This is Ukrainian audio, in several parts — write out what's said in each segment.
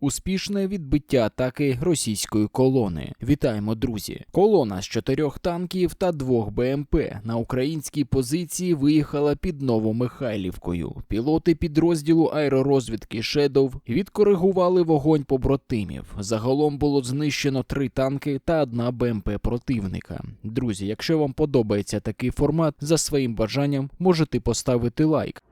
Успішне відбиття атаки російської колони. Вітаємо, друзі! Колона з чотирьох танків та двох БМП на українській позиції виїхала під Новомихайлівкою. Пілоти підрозділу аеророзвідки Шедов відкоригували вогонь побратимів. Загалом було знищено три танки та одна БМП противника. Друзі, якщо вам подобається такий формат, за своїм бажанням можете поставити лайк.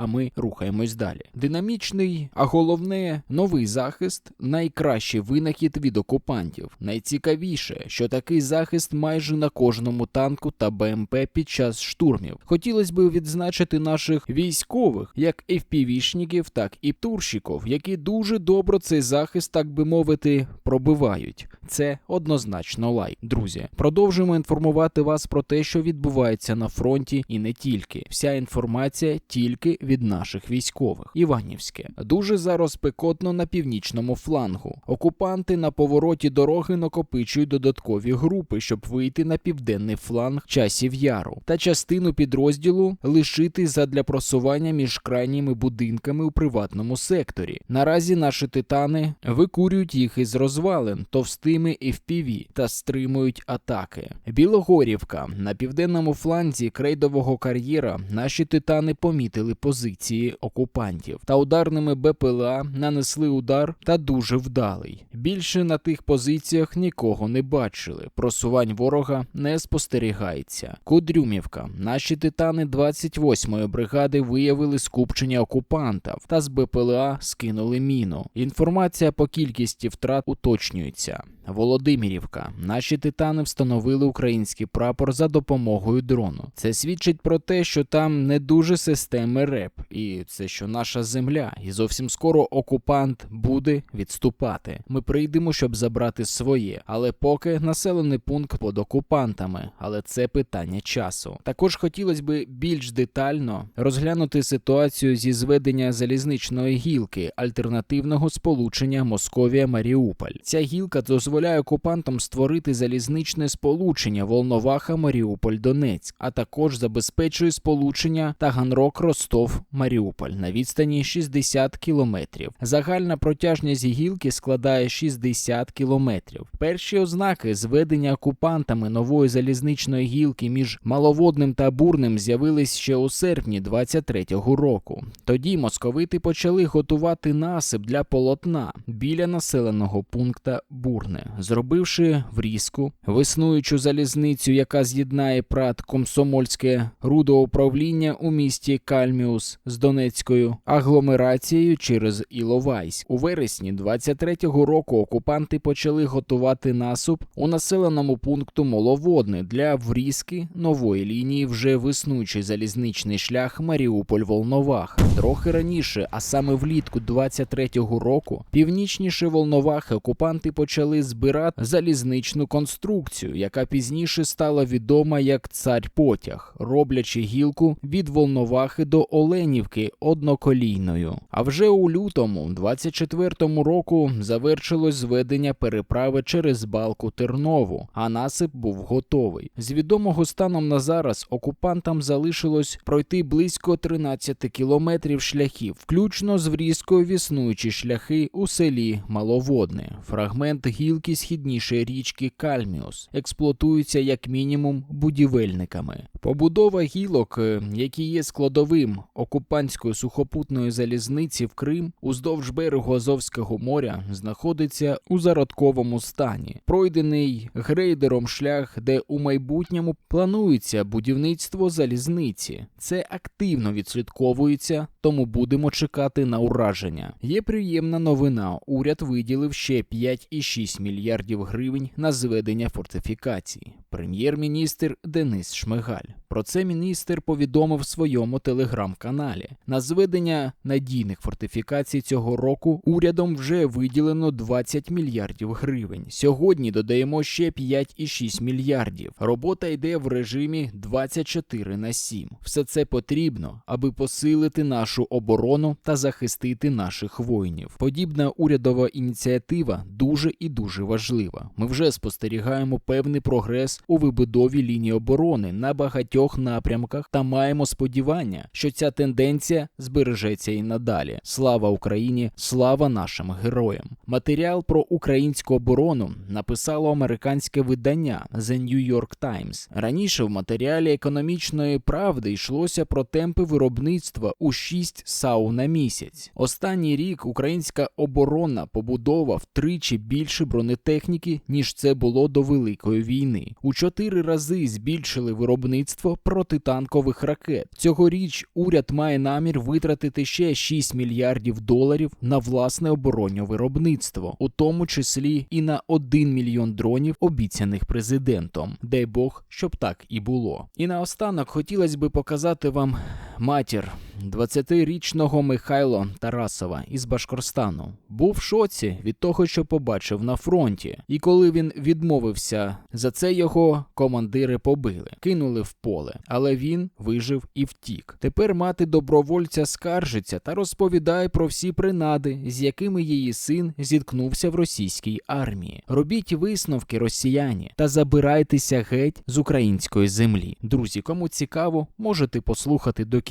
А ми рухаємось далі. Динамічний, а головне, новий захист найкращий винахід від окупантів. Найцікавіше, що такий захист майже на кожному танку та БМП під час штурмів. Хотілося б відзначити наших військових, як FPV-шників, так і турщиків, які дуже добре цей захист, так би мовити, пробивають. Це однозначно лайк. Друзі, продовжуємо інформувати вас про те, що відбувається на фронті, і не тільки. Вся інформація тільки від наших військових. Іванівське дуже зараз пекотно на північному флангу. Окупанти на повороті дороги накопичують додаткові групи, щоб вийти на південний фланг часів яру, та частину підрозділу лишити задля просування між крайніми будинками у приватному секторі. Наразі наші титани викурюють їх із розвалин товстими FPV та стримують атаки. Білогорівка на південному фланзі крейдового кар'єра наші титани помітили позиції окупантів та ударними БПЛА нанесли удар та дуже вдалий. Більше на тих позиціях нікого не бачили. Просувань ворога не спостерігається. Кудрюмівка. Наші титани 28-ї бригади виявили скупчення окупантів та з БПЛА скинули міну. Інформація по кількості втрат уточнюється. Володимирівка. Наші титани встановили український прапор за допомогою дрону. Це свідчить про те, що там не дуже системи РЕП, і це що наша земля, і зовсім скоро окупант буде відступати. Ми прийдемо, щоб забрати своє, але поки населений пункт під окупантами, але це питання часу. Також хотілося б більш детально розглянути ситуацію зі зведення залізничної гілки альтернативного сполучення Московія-Маріуполь. Ця гілка дозволяє окупантам створити залізничне сполучення Волноваха Маріуполь Донецьк, а також забезпечує сполучення Таганрог Ростов Маріуполь на відстані 60 кілометрів. Загальна протяжність гілки складає 60 кілометрів. Перші ознаки зведення окупантами нової залізничної гілки між маловодним та бурним з'явились ще у серпні 23-го року. Тоді московити почали готувати насип для полотна біля населеного пункта Бурне, зробивши врізку веснуючу залізницю, яка з'єднає прат комсомольське рудоуправління у місті Кальміус з Донецькою агломерацією через Іловайськ. У вересні 23-го року окупанти почали готувати насуп у населеному пункту Моловодне для врізки нової лінії вже веснуючий залізничний шлях Маріуполь-Волновах. Трохи раніше, а саме влітку 23-го року, північніше Волновахи окупанти почали збирати залізничну конструкцію, яка пізніше стала відома як цар потяг, роблячи гілку від Волновахи до Оленівки одноколійною. А вже у лютому, 24-му року, завершилось зведення переправи через балку Тернову, а насип був готовий. З відомого станом на зараз окупантам залишилось пройти близько 13 кілометрів шляхів, включно з врізкою в існуючі шляхи у селі Маловодне. Фрагмент гілки східніше річки Кальміус експлуатується як мінімум будівельниками. Побудова гілок, е, які є складовим окупантської сухопутної залізниці в Крим уздовж берегу Азовського моря, знаходиться у зародковому стані. Пройдений грейдером шлях, де у майбутньому планується будівництво залізниці. Це активно відслідковується, тому будемо чекати на ураження. Є приємна новина. Уряд виділив ще 5,6 мільярдів гривень на зведення фортифікацій. Прем'єр-міністр Денис Шмигаль. Про це міністр повідомив в своєму телеграм-каналі. На зведення надійних фортифікацій цього року урядом вже виділено 20 мільярдів гривень. Сьогодні додаємо ще 5,6 мільярдів. Робота йде в режимі 24 на 7. Все це потрібно, аби посилити нашу оборону та захистити наших воїнів. Подібна урядова ініціатива дуже і дуже важлива. Ми вже спостерігаємо певний прогрес у вибудові лінії оборони на багатьох напрямках та маємо сподівання, що ця тенденція збережеться і надалі. Слава Україні! Слава нашим героям! Матеріал про українську оборону написало американське видання The New York Times. Раніше в матеріалі економічної правди йшлося про темпи виробництва у 6 САУ на місяць. Останній рік українська оборонна побудова втричі більше бронетехніки, ніж це було до Великої війни. У чотири рази збільшили виробництво протитанкових ракет. Цьогоріч уряд має намір витратити ще 6 мільярдів доларів на власне оборонне виробництво, у тому числі і на 1 мільйон дронів, обіцяних президентом. Дай Бог, щоб так і було. І наостанок хотілося би показати вам матір 20-річного Михайло Тарасова із Башкорстану. Був в шоці від того, що побачив на фронті. І коли він відмовився за це, його командири побили, кинули в поле, але він вижив і втік. Тепер мати добровольця скаржиться та розповідає про всі принади, з якими її син зіткнувся в російській армії. Робіть висновки, росіяні, та забирайтеся геть з української землі. Друзі, кому цікаво, можете послухати до кінця.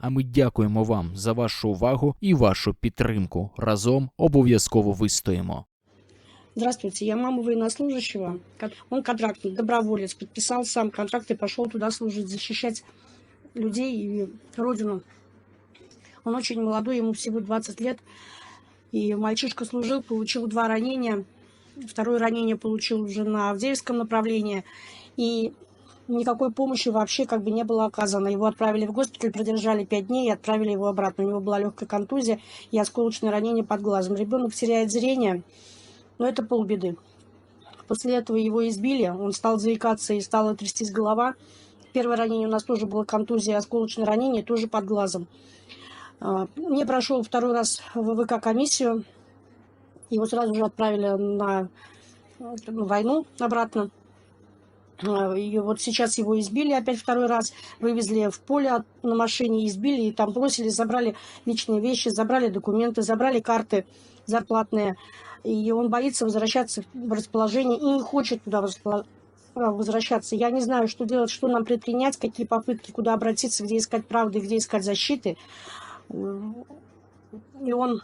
А ми дякуємо вам за вашу увагу і вашу підтримку. Разом обов'язково вистоїмо. Здравствуйте, я мама военнослужащего. Кон- Он контрактник, доброволец, подписал сам контракт и пошел туда служить, защищать людей и родину. Он очень молодой, ему всего 20 лет. И мальчишка служил, получил два ранения. Второе ранение получил уже на Авдеевском направлении. И никакой помощи вообще как бы не было оказано. Его отправили в госпиталь, продержали 5 дней и отправили его обратно. У него была легкая контузия и осколочное ранение под глазом. Ребенок теряет зрение, но это полбеды. После этого его избили, он стал заикаться и стала трястись голова. Первое ранение у нас тоже было контузия, осколочное ранение, тоже под глазом. А, Не прошел второй раз ВВК комиссию. Его сразу же отправили на на войну обратно. А, И вот сейчас его избили опять второй раз, вывезли в поле на машине, избили, и там бросили, забрали личные вещи, забрали документы, забрали карты зарплатные. И он боится возвращаться в расположение и не хочет туда а, возвращаться. Я не знаю, что делать, что нам предпринять, какие попытки, куда обратиться, где искать правды, где искать защиты. И он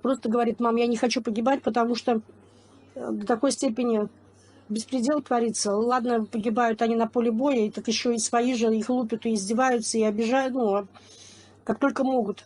просто говорит, мам, я не хочу погибать, потому что до такой степени беспредел творится. Ладно, погибают они на поле боя, и так еще и свои же их лупят и издеваются, и обижают, ну, как только могут.